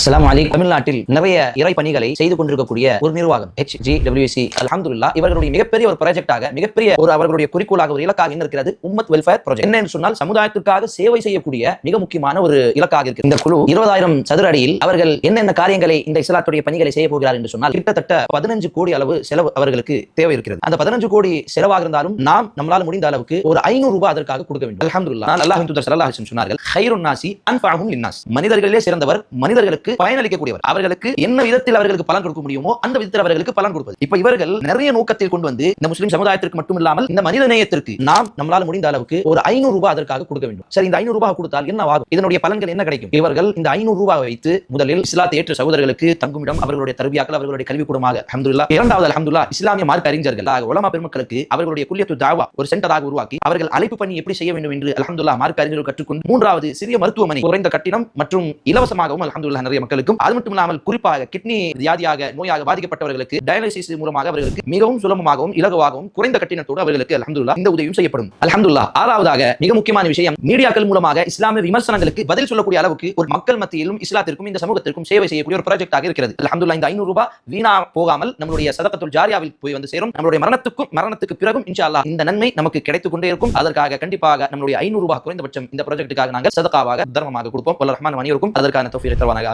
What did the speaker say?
அஸ்லாம் அலி தமிழ்நாட்டில் நிறைய இறை பணிகளை செய்து கொண்டிருக்கக்கூடிய ஒரு நிர்வாகம் ஹெச் ஜி டபிள்யூசி அலமதுல்லா இவர்களுடைய மிகப்பெரிய ஒரு ப்ராஜெக்டாக மிகப்பெரிய ஒரு அவர்களுடைய குறிக்கோளாக ஒரு இலக்காக என்ன இருக்கிறது உம்மத் வெல்ஃபேர் ப்ராஜெக்ட் என்ன என்று சொன்னால் சமுதாயத்திற்காக சேவை செய்யக்கூடிய மிக முக்கியமான ஒரு இலக்காக இருக்கு. இந்த குழு இருபதாயிரம் சதுர அடியில் அவர்கள் என்னென்ன காரியங்களை இந்த இஸ்லாத்துடைய பணிகளை செய்ய போகிறார் என்று சொன்னால் கிட்டத்தட்ட பதினஞ்சு கோடி அளவு செலவு அவர்களுக்கு தேவை இருக்கிறது. அந்த பதினஞ்சு கோடி செலவாக இருந்தாலும் நாம் நம்மளால் முடிந்த அளவுக்கு ஒரு ஐநூறு ரூபாய் அதற்காக கொடுக்க வேண்டும். அலமதுல்லா அல்லாஹ் சொன்னார்கள் ஹைருன் மனிதர்களிலே சிறந்தவர் மனிதர்களுக்கு அவர்களுக்கு பயனளிக்கக்கூடியவர். அவர்களுக்கு என்ன விதத்தில் அவர்களுக்கு பலன் கொடுக்க முடியுமோ அந்த விதத்தில் அவர்களுக்கு பலன் கொடுப்பது. இப்ப இவர்கள் நிறைய நோக்கத்தில் கொண்டு வந்து இந்த முஸ்லீம் சமுதாயத்திற்கு மட்டும் இல்லாமல் இந்த மனித நேயத்திற்கு நாம் நம்மளால் முடிந்த அளவுக்கு ஒரு ஐநூறு ரூபாய் அதற்காக கொடுக்க வேண்டும். சரி இந்த ஐநூறு ரூபாய் கொடுத்தால் என்ன ஆகும்? இதனுடைய பலன்கள் என்ன கிடைக்கும்? இவர்கள் இந்த ஐநூறு ரூபாய் வைத்து முதலில் இஸ்லாத்தை ஏற்ற சகோதரர்களுக்கு தங்குமிடம் அவர்களுடைய தருவியாக்கள் அவர்களுடைய கல்விக்கூடமாக அஹமதுல்லா இரண்டாவது அஹமதுல்லா இஸ்லாமிய மார்க்க அறிஞர்கள் உலமா பெருமக்களுக்கு அவர்களுடைய குல்லியத்து தாவா ஒரு சென்டராக உருவாக்கி அவர்கள் அழைப்பு பணி எப்படி செய்ய வேண்டும் என்று அல்ஹம்துலில்லாஹ் மார்க்க அறிஞர்கள் கற்றுக்கொண்டு மூன்றாவது சிறிய மருத்துவமனை குறைந்த கட்டிடம் மற்றும் இலவசமாகவும் அல்ஹம்துலில்லாஹ் நிறைய இருக்கக்கூடிய மக்களுக்கும் அது மட்டும் இல்லாமல் குறிப்பாக கிட்னி வியாதியாக நோயாக பாதிக்கப்பட்டவர்களுக்கு டயாலிசிஸ் மூலமாக அவர்களுக்கு மிகவும் சுலபமாகவும் இலகுவாகவும் குறைந்த கட்டணத்தோடு அவர்களுக்கு அலமதுல்லா இந்த உதவியும் செய்யப்படும். அலமதுல்லா ஆறாவதாக மிக முக்கியமான விஷயம் மீடியாக்கள் மூலமாக இஸ்லாமிய விமர்சனங்களுக்கு பதில் சொல்லக்கூடிய அளவுக்கு ஒரு மக்கள் மத்தியிலும் இஸ்லாத்திற்கும் இந்த சமூகத்திற்கும் சேவை செய்யக்கூடிய ஒரு ப்ராஜெக்டாக இருக்கிறது. அலமதுல்லா இந்த ஐநூறு ரூபாய் வீணா போகாமல் நம்மளுடைய சதக்கத்துள் ஜாரியாவில் போய் வந்து சேரும். நம்மளுடைய மரணத்துக்கும் மரணத்துக்கு பிறகும் இன்ஷா அல்லாஹ் இந்த நன்மை நமக்கு கிடைத்துக் கொண்டே இருக்கும். அதற்காக கண்டிப்பாக நம்மளுடைய ஐநூறு ரூபாய் குறைந்தபட்சம் இந்த ப்ராஜெக்ட்டுக்காக நாங்கள் சதக்காவாக தர்மமாக கொடுப்போம். வல்ல ரஹ்மான் அனைவருக்கும் அதற்கான தௌஃபீரை தருவானாக.